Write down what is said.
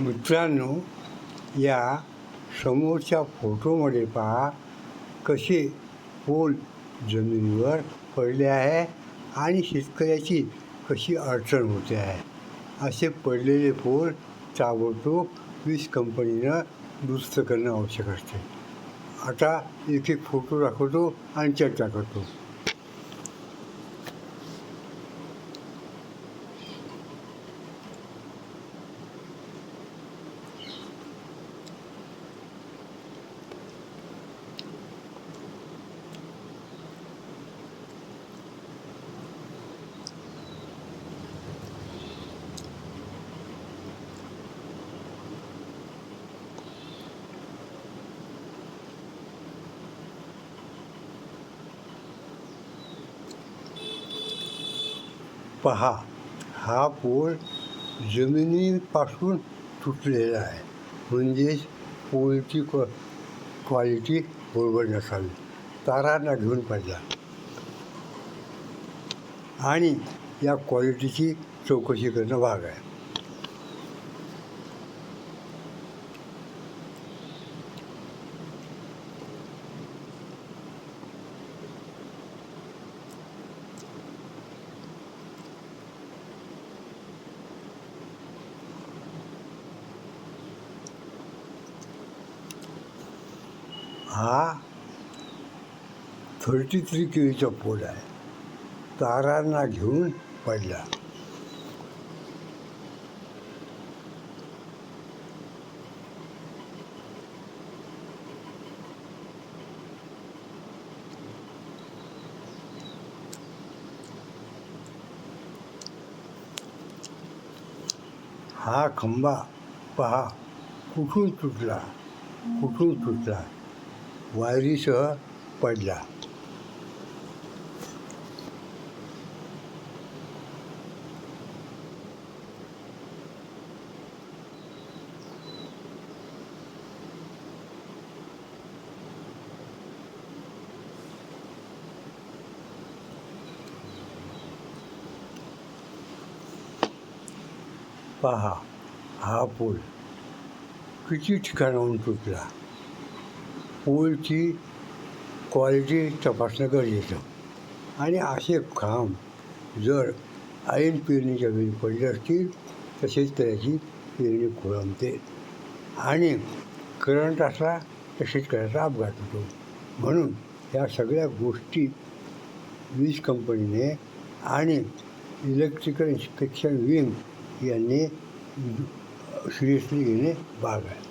मित्रांनो या समोरच्या फोटोमध्ये पहा कसे पोल जमिनीवर पडले आहे आणि शेतकऱ्याची कशी अडचण होते आहे. असे पडलेले पोल ताबडतोब वीज कंपनीनं दुरुस्त करणं आवश्यक असते. आता एक एक फोटो दाखवतो आणि चर्चा करतो. पहा हा पोल जमिनीपासून तुटलेला आहे. म्हणजेच पोळीची क्वा क्वालिटी बरोबर नसावी. तारांना घेऊन पाहिजे. आणि या क्वालिटीची चौकशी करणं भाग आहे. हा थर्टी थ्री केळीचा पोल आहे. तारांना घेऊन पडला. हा खंबा पहा. कुठून तुटला? कुठून तुटला? वायरीसह पडला. पहा हा पूल किती ठिकाणाहून तुटला? पोलची क्वालिटी तपासणं गरजेचं. आणि असे खांब जर ऐन पेरणीच्या वेळी पडले असतील तसेच त्याची पेरणी खोळंबते आणि करंट असला तर शेतकऱ्याचा अपघात होतो. म्हणून या सगळ्या गोष्टी वीज कंपनीने आणि इलेक्ट्रिकल इन्स्पेक्शन विंग यांनी सिरियसली घेणे भाग आहे.